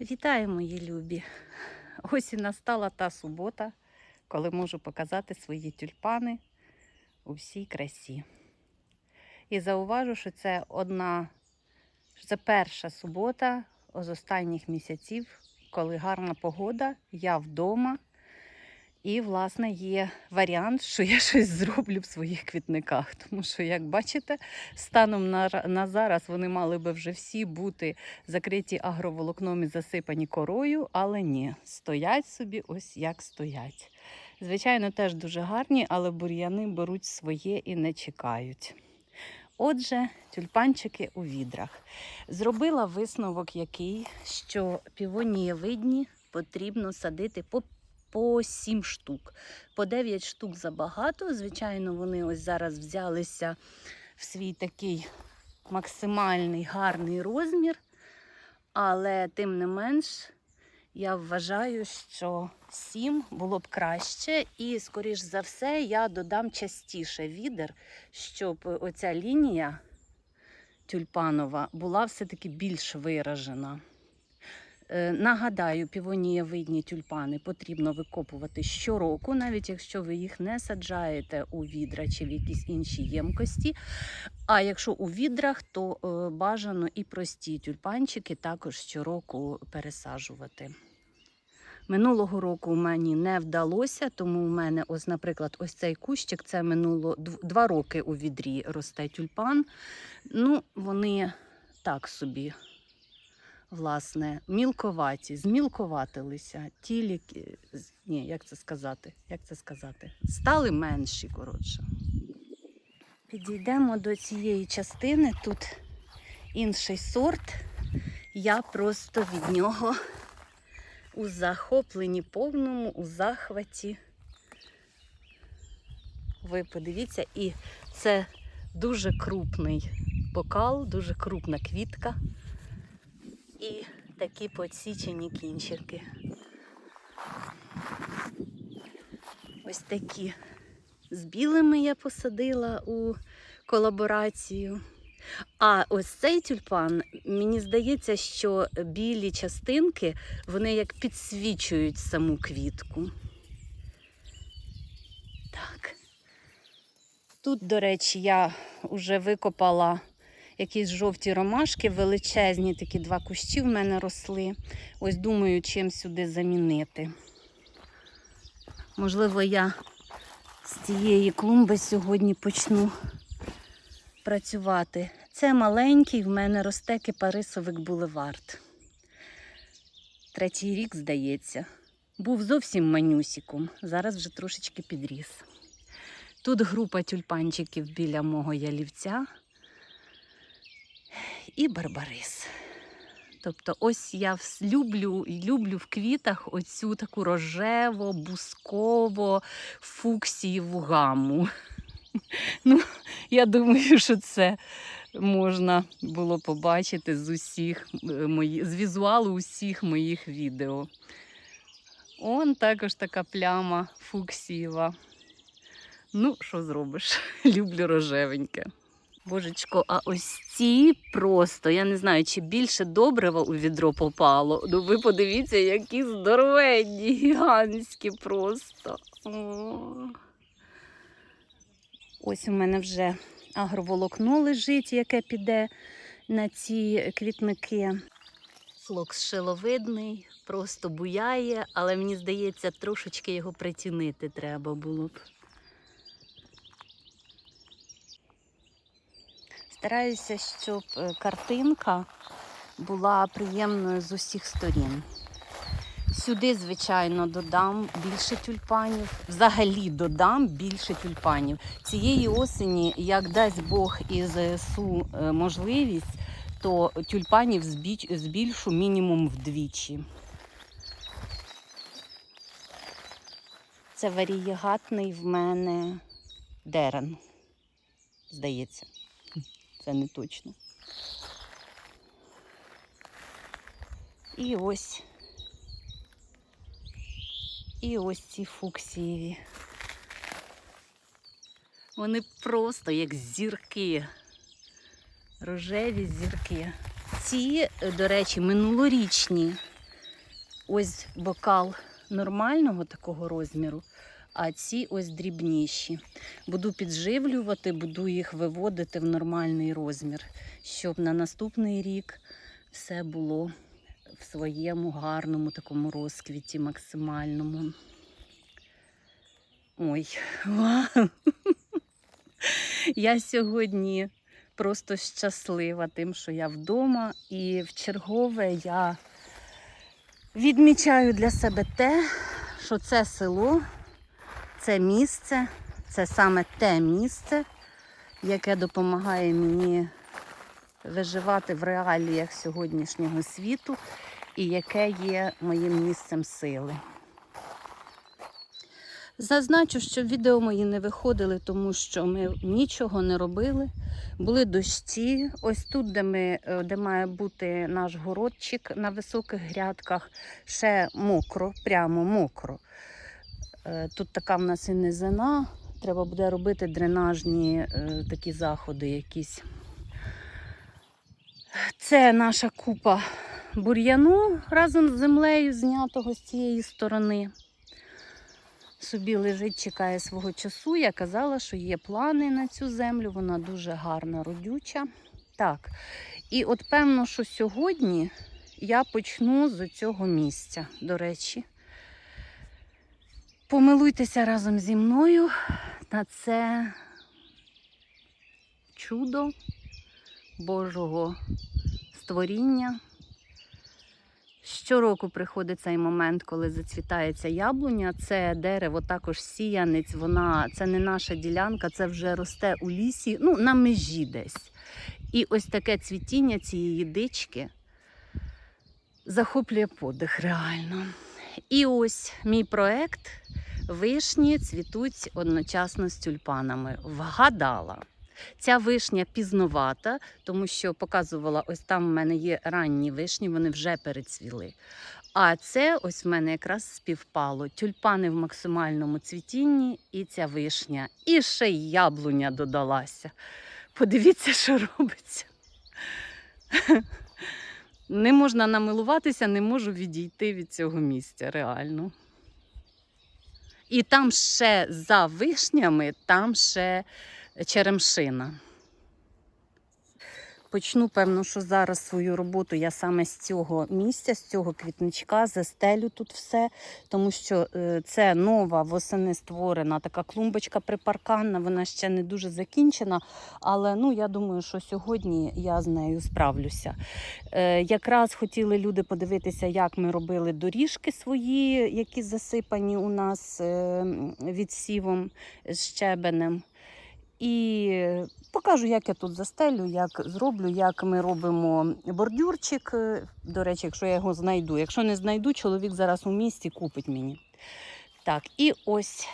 Вітаю, мої любі! Ось і настала та субота, коли можу показати свої тюльпани у всій красі. І зауважу, що це одна, що це перша субота з останніх місяців, коли гарна погода, я вдома. І, власне, є варіант, що я щось зроблю в своїх квітниках. Тому що, як бачите, станом на, на зараз вони мали би вже всі бути закриті агроволокном і засипані корою, але ні, стоять собі ось як стоять. Звичайно, теж дуже гарні, але бур'яни беруть своє і не чекають. Отже, тюльпанчики у відрах. Зробила висновок який, що півонієвидні потрібно садити по, по 7 штук. По 9 штук забагато. Звичайно, вони ось зараз взялися в свій такий максимальний гарний розмір. Але тим не менш, я вважаю, що 7 було б краще, і, скоріш за все, я додам частіше відер, щоб оця лінія тюльпанова була все-таки більш виражена. Е, Нагадаю, півонієвидні тюльпани потрібно викопувати щороку, навіть якщо ви їх не саджаєте у відра чи в якісь інші ємкості. А якщо у відрах, то е, бажано і прості тюльпанчики також щороку пересаджувати. Минулого року мені не вдалося, тому у мене, ось, наприклад, ось цей кущик, це минуло два роки у відрі росте тюльпан. Ну, вони так собі, власне, мілковаті, змілковатилися. Тілі, ні, як це сказати? Як це сказати? Стали менші, коротше. Підійдемо до цієї частини. Тут інший сорт. Я просто від нього у захопленні повному, у захваті. Ви подивіться, і це дуже крупний бокал, дуже крупна квітка і такі подсічені кінчики. Ось такі з білими я посадила у колаборацію. А ось цей тюльпан, мені здається, що білі частинки, вони як підсвічують саму квітку. Так. Тут, до речі, я вже викопала якісь жовті ромашки, величезні такі два кущі в мене росли. Ось думаю, чим сюди замінити. Можливо, я з цієї клумби сьогодні почну працювати. Це маленький в мене росте кипарисовик булевард. Третій рік, здається. Був зовсім манюсіком, зараз вже трошечки підріс. Тут група тюльпанчиків біля мого ялівця і барбарис. Тобто, ось я люблю, люблю в квітах оцю таку рожево, бусково, фуксієву гаму. Ну, я думаю, що це можна було побачити з усіх е, мої, з візуалу усіх моїх відео. Он також така пляма фуксієва. Ну, що зробиш? Люблю рожевеньке. Божечко, а ось ці просто, я не знаю, чи більше добрива у відро попало. Ну, ви подивіться, які здоровенні, гігантські просто. О. Ось у мене вже агроволокно лежить, яке піде на ці квітники. Флокс шиловидний, просто буяє, але мені здається, трошечки його притінити треба було б. Стараюся, щоб е, картинка була приємною з усіх сторін. Сюди, звичайно, додам більше тюльпанів. Взагалі додам більше тюльпанів. Цієї осені, як дасть Бог і ЗСУ е, можливість, то тюльпанів збільшу мінімум вдвічі. Це варієгатний в мене дерен. Здається, це не точно. І ось і ось ці фуксієві. Вони просто як зірки. Рожеві зірки. Ці, до речі, минулорічні ось бокал нормального такого розміру, а ці ось дрібніші. Буду підживлювати, буду їх виводити в нормальний розмір, щоб на наступний рік все було в своєму гарному такому розквіті максимальному. Ой, вау! Я сьогодні просто щаслива тим, що я вдома, і в чергове я відмічаю для себе те, що це село, це місце, це саме те місце, яке допомагає мені виживати в реаліях сьогоднішнього світу і яке є моїм місцем сили. Зазначу, що відео мої не виходили, тому що ми нічого не робили. Були дощі. Ось тут, де, ми, е, де має бути наш городчик на високих грядках, ще мокро, прямо мокро. Е, Тут така в нас і низина. Треба буде робити дренажні е, такі заходи якісь. Це наша купа бур'яну разом з землею, знятого з цієї сторони. Собі лежить, чекає свого часу. Я казала, що є плани на цю землю, вона дуже гарна, родюча. Так, і от певно, що сьогодні я почну з цього місця, до речі. Помилуйтеся разом зі мною на це чудо Божого створіння. Щороку приходить цей момент, коли зацвітається яблуня. Це дерево також сіянець. Вона це не наша ділянка, це вже росте у лісі, ну на межі десь. І ось таке цвітіння цієї дички захоплює подих реально. І ось мій проект вишні цвітуть одночасно з тюльпанами. Вгадала. Ця вишня пізновата, тому що показувала, ось там в мене є ранні вишні, вони вже перецвіли. А це ось в мене якраз співпало. Тюльпани в максимальному цвітінні і ця вишня. І ще й яблуня додалася. Подивіться, що робиться. Не можна намилуватися, не можу відійти від цього місця, реально. І там ще за вишнями, там ще черемшина. Почну, певно, що зараз свою роботу я саме з цього місця, з цього квітничка, застелю тут все, тому що е, це нова восени створена така клумбочка припарканна, вона ще не дуже закінчена, але ну, я думаю, що сьогодні я з нею справлюся. Е, Якраз хотіли люди подивитися, як ми робили доріжки свої, які засипані у нас е, відсівом щебенем. І покажу, як я тут застелю, як зроблю, як ми робимо бордюрчик. Е, До речі, якщо я його знайду. Якщо не знайду, чоловік зараз у місті купить мені. Так, і ось,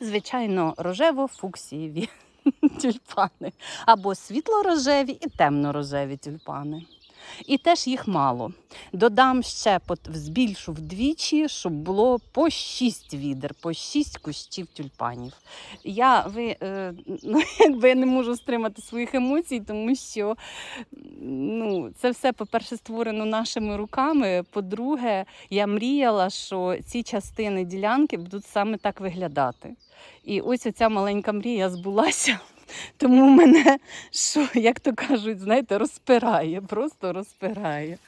звичайно, рожево-фуксієві тюльпани. Або світло-рожеві і темно-рожеві тюльпани. І теж їх мало. Додам ще, збільшу вдвічі, щоб було по 6 відер, по 6 кущів тюльпанів. Я ви, е, ну, якби я не можу стримати своїх емоцій, тому що ну, це все, по-перше, створено нашими руками. По-друге, я мріяла, що ці частини ділянки будуть саме так виглядати. І ось оця маленька мрія збулася. Тому мене, що, як то кажуть, знаєте, розпирає, просто розпирає.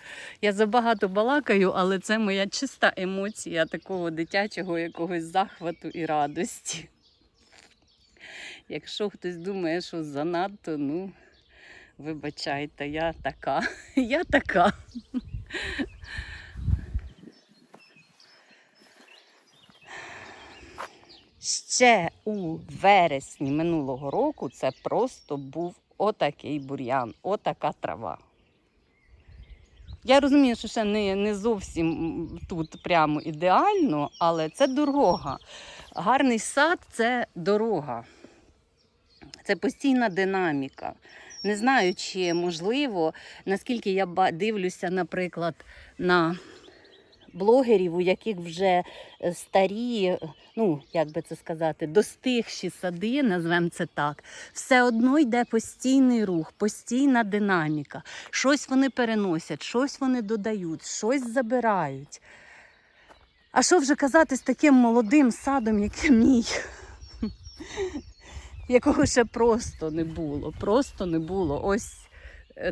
Я забагато балакаю, але це моя чиста емоція такого дитячого якогось захвату і радості. Якщо хтось думає, що занадто, ну, вибачайте, я така. Я така. Ще у вересні минулого року це просто був отакий бур'ян, отака трава. Я розумію, що ще не, не зовсім тут прямо ідеально, але це дорога. Гарний сад це дорога. Це постійна динаміка. Не знаю, чи можливо, наскільки я дивлюся, наприклад, на блогерів, у яких вже е, старі, ну як би це сказати, достигші сади, назвемо це так, все одно йде постійний рух, постійна динаміка. Щось вони переносять, щось вони додають, щось забирають. А що вже казати з таким молодим садом, як мій, якого ще просто не було. Просто не було. Ось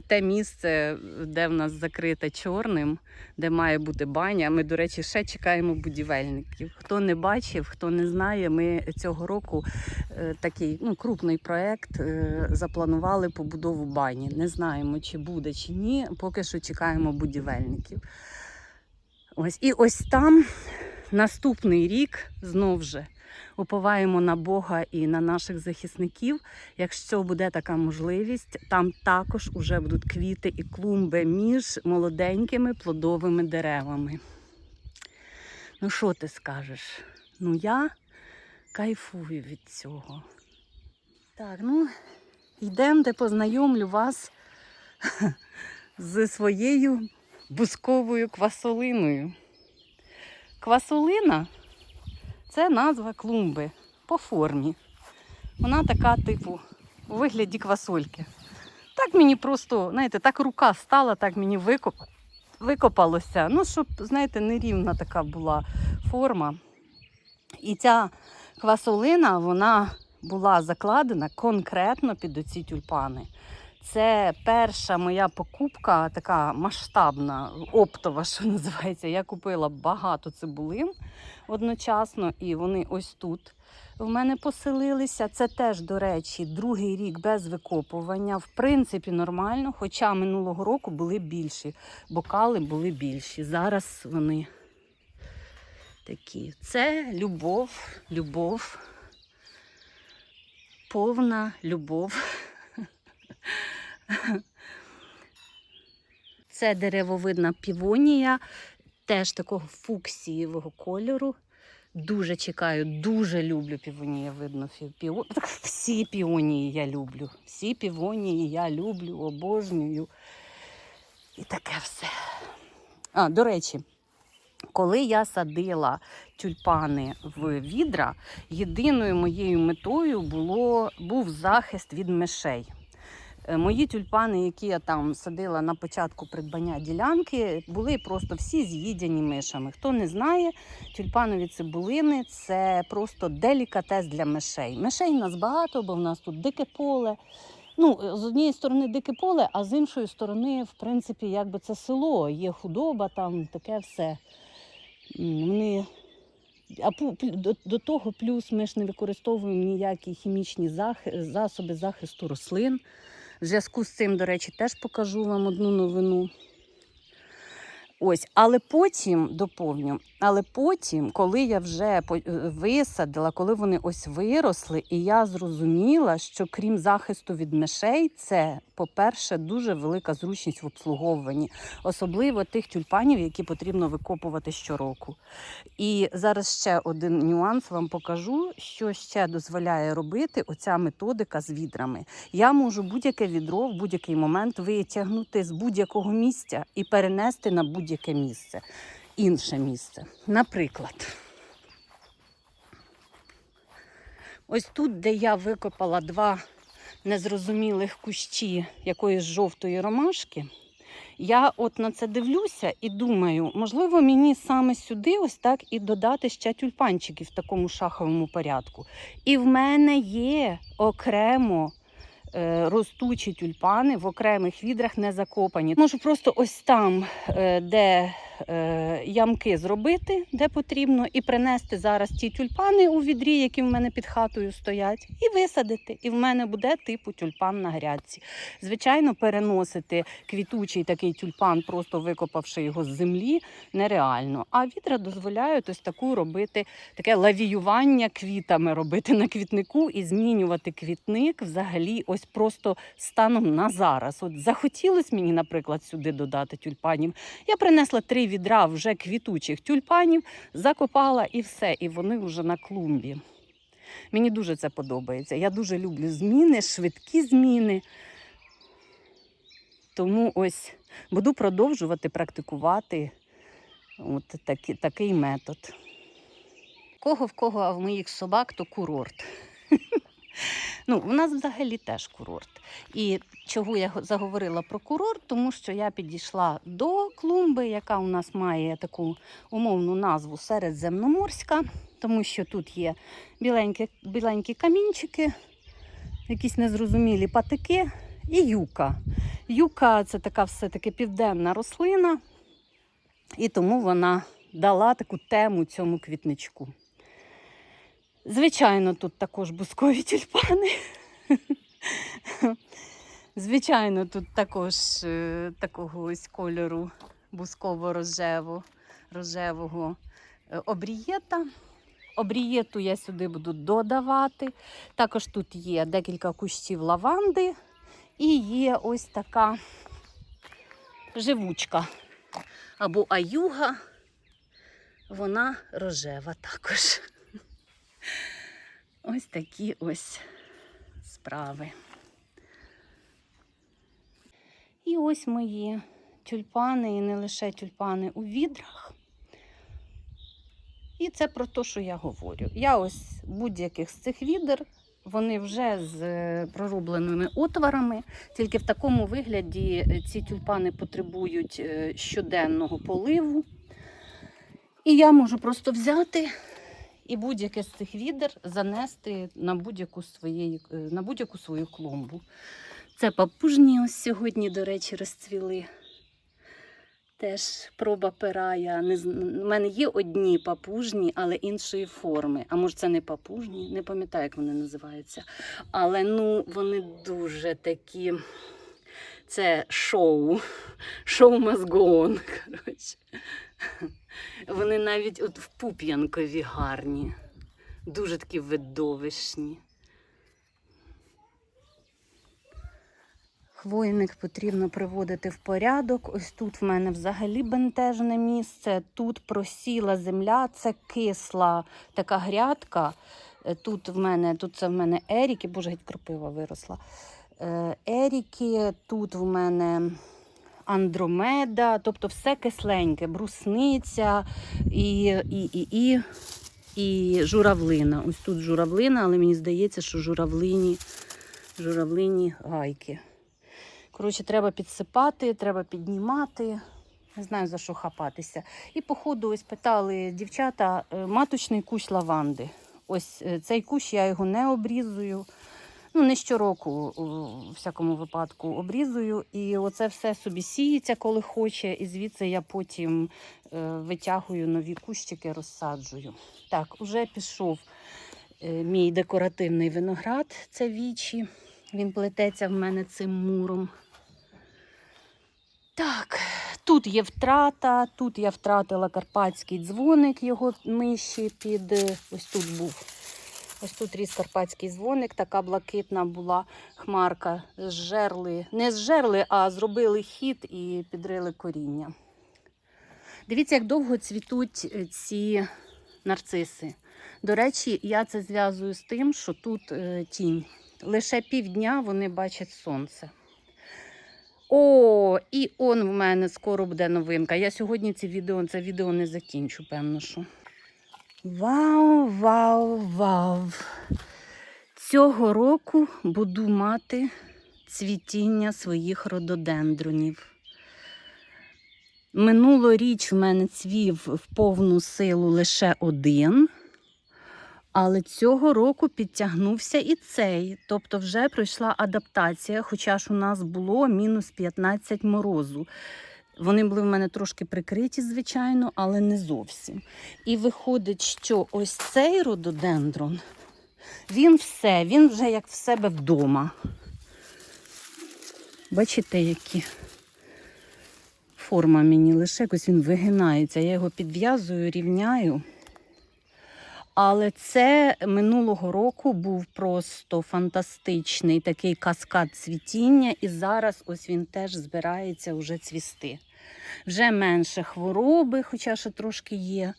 те місце, де в нас закрите чорним, де має бути баня. Ми, до речі, ще чекаємо будівельників. Хто не бачив, хто не знає, ми цього року е, такий ну, крупний проект е, запланували побудову бані. Не знаємо, чи буде, чи ні. Поки що чекаємо будівельників. Ось і ось там наступний рік знов же уповаємо на Бога і на наших захисників. Якщо буде така можливість, там також уже будуть квіти і клумби між молоденькими плодовими деревами. Ну, що ти скажеш? Ну, я кайфую від цього. Так, ну, йдемо, де познайомлю вас зі своєю бусковою квасолиною. Квасолина це назва клумби по формі. Вона така, типу, у вигляді квасольки. Так мені просто, знаєте, так рука стала, так мені викоп... викопалося. Ну, щоб, знаєте, нерівна така була форма. І ця квасолина, вона була закладена конкретно під оці тюльпани. Це перша моя покупка, така масштабна, оптова, що називається. Я купила багато цибулин одночасно, і вони ось тут в мене поселилися. Це теж, до речі, другий рік без викопування. В принципі, нормально, хоча минулого року були більші, бокали були більші. Зараз вони такі. Це любов, любов, повна любов. Це деревовидна півонія, теж такого фуксієвого кольору. Дуже чекаю, дуже люблю півонієвидну піонію. Так всі піонії я люблю. Всі півонії я люблю, обожнюю. І таке все. А, до речі, коли я садила тюльпани в відра, єдиною моєю метою було, був захист від мишей. Е, Мої тюльпани, які я там садила на початку придбання ділянки, були просто всі з'їдені мишами. Хто не знає, тюльпанові цибулини це просто делікатес для мишей. Мишей у нас багато, бо в нас тут дике поле. Ну, з однієї сторони дике поле, а з іншої сторони, в принципі, якби це село, є худоба, там таке все. Вони а до того, плюс ми ж не використовуємо ніякі хімічні засоби захисту рослин. В зв'язку з цим, до речі, теж покажу вам одну новину. Ось, але потім доповню. Але потім, коли я вже е, висадила, коли вони ось виросли, і я зрозуміла, що крім захисту від мишей, це, по-перше, дуже велика зручність в обслуговуванні, особливо тих тюльпанів, які потрібно викопувати щороку. І зараз ще один нюанс вам покажу, що ще дозволяє робити оця методика з відрами. Я можу будь-яке відро в будь-який момент витягнути з будь-якого місця і перенести на будь-яке місце, інше місце. Наприклад, ось тут, де я викопала два незрозумілих кущі якоїсь жовтої ромашки. Я от на це дивлюся і думаю, можливо, мені саме сюди ось так і додати ще тюльпанчики в такому шаховому порядку. І в мене є окремо ростучі тюльпани в окремих відрах не закопані. Можу просто ось там, е, де е, ямки зробити, де потрібно, і принести зараз ті тюльпани у відрі, які в мене під хатою стоять, і висадити. І в мене буде типу тюльпан на грядці. Звичайно, переносити квітучий такий тюльпан, просто викопавши його з землі, нереально. А відра дозволяють ось таку робити таке лавіювання квітами робити на квітнику і змінювати квітник взагалі ось просто станом на зараз. От захотілось мені, наприклад, сюди додати тюльпанів. Я принесла три відра вже квітучих тюльпанів, закопала і все, і вони вже на клумбі. Мені дуже це подобається. Я дуже люблю зміни, швидкі зміни. Тому ось буду продовжувати практикувати от такі, такий метод. Кого в кого, а в моїх собак то курорт. Ну, у нас взагалі теж курорт. І чого я заговорила про курорт, тому що я підійшла до клумби, яка у нас має таку умовну назву Середземноморська, тому що тут є біленькі, біленькі камінчики, якісь незрозумілі патики і юка. Юка це така все-таки південна рослина, і тому вона дала таку тему цьому квітничку. Звичайно, тут також бускові тюльпани. Звичайно, тут також е, такого ось кольору бусково-рожево, рожевого е, обрієта. Обрієту я сюди буду додавати. Також тут є декілька кущів лаванди і є ось така живучка або аюга. Вона рожева також. Ось такі ось справи. І ось мої тюльпани, і не лише тюльпани у відрах. І це про те, що я говорю. Я ось будь-яких з цих відер, вони вже з е, проробленими отворами, тільки в такому вигляді е, ці тюльпани потребують е, щоденного поливу. І я можу просто взяти і будь-яке з цих відер занести на будь-яку е, на будь-яку свою клумбу. Це папужні ось сьогодні, до речі, розцвіли. Теж проба пера. Я не У мене є одні папужні, але іншої форми. А може, це не папужні, не пам'ятаю, як вони називаються. Але ну, вони дуже такі. Це шоу. Шоу on, коротше. Вони навіть от в Пуп'янкові гарні. Дуже такі видовищні. Хвойник потрібно приводити в порядок. Ось тут в мене взагалі бентежне місце. Тут просіла земля, це кисла така грядка. Е, Тут в мене, тут це в мене еріки, боже, геть кропива виросла. Е, Еріки, тут в мене андромеда, тобто все кисленьке, брусниця і, і, і, і, і журавлина. Ось тут журавлина, але мені здається, що журавлині, журавлині гайки. Коротше, треба підсипати, треба піднімати. Не знаю за що хапатися. І по ходу ось питали дівчата е, маточний кущ лаванди. Ось е, цей кущ я його не обрізую. Ну, не щороку, у всякому випадку, обрізую. І оце все собі сіється, коли хоче. І звідси я потім е, витягую нові кущики, розсаджую. Так, уже пішов е, мій декоративний виноград, це вічі. Він плететься в мене цим муром. Так, тут є втрата, тут я втратила карпатський дзвоник, його миші під е, ось тут був. Ось тут ріс карпатський дзвоник, така блакитна була хмарка. Зжерли, не зжерли, а зробили хід і підрили коріння. Дивіться, як довго цвітуть е, ці нарциси. До речі, я це зв'язую з тим, що тут е, тінь. Лише півдня вони бачать сонце. О, і он в мене скоро буде новинка. Я сьогодні це відео, це відео не закінчу, певно, що. Вау, вау, вау. Цього року буду мати цвітіння своїх рододендронів. Минулоріч в мене цвів в повну силу лише один, але цього року підтягнувся і цей. Тобто вже пройшла адаптація, хоча ж у нас було мінус 15 морозу. Вони були в мене трошки прикриті, звичайно, але не зовсім. І виходить, що ось цей рододендрон, він все, він вже як в себе вдома. Бачите, які форма мені лише якось він вигинається. Я його підв'язую, рівняю. Але це минулого року був просто фантастичний такий каскад цвітіння, і зараз ось він теж збирається вже цвісти. Вже менше хвороби, хоча ще трошки є.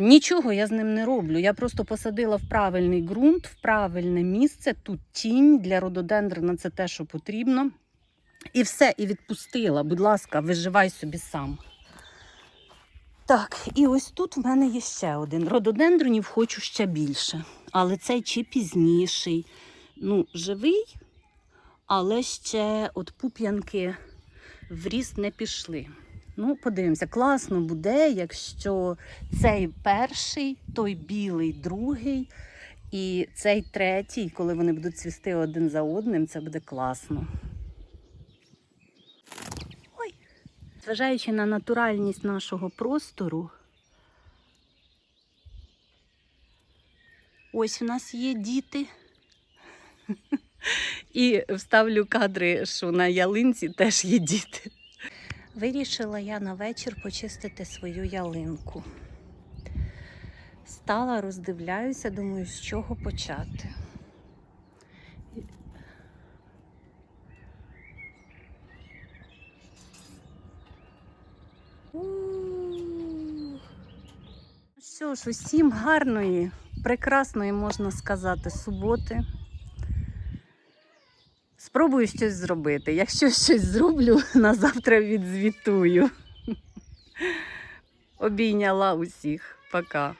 Нічого я з ним не роблю. Я просто посадила в правильний ґрунт, в правильне місце. Тут тінь для рододендрона це те, що потрібно. І все, і відпустила. Будь ласка, виживай собі сам. Так, і ось тут в мене є ще один. Рододендронів хочу ще більше. Але цей чи пізніший, ну, живий, але ще от пуп'янки в ріст не пішли. Ну, подивимося, класно буде, якщо цей перший, той білий другий, і цей третій, коли вони будуть цвісти один за одним, це буде класно. Ой. Зважаючи на натуральність нашого простору, ось у нас є діти. І вставлю кадри, що на ялинці теж є діти. Вирішила я на вечір почистити свою ялинку. Стала, роздивляюся, думаю, з чого почати. Що ж, усім гарної, прекрасної, можна сказати, суботи. Спробую щось зробити. Якщо щось зроблю, на завтра відзвітую. Обійняла усіх. Пока.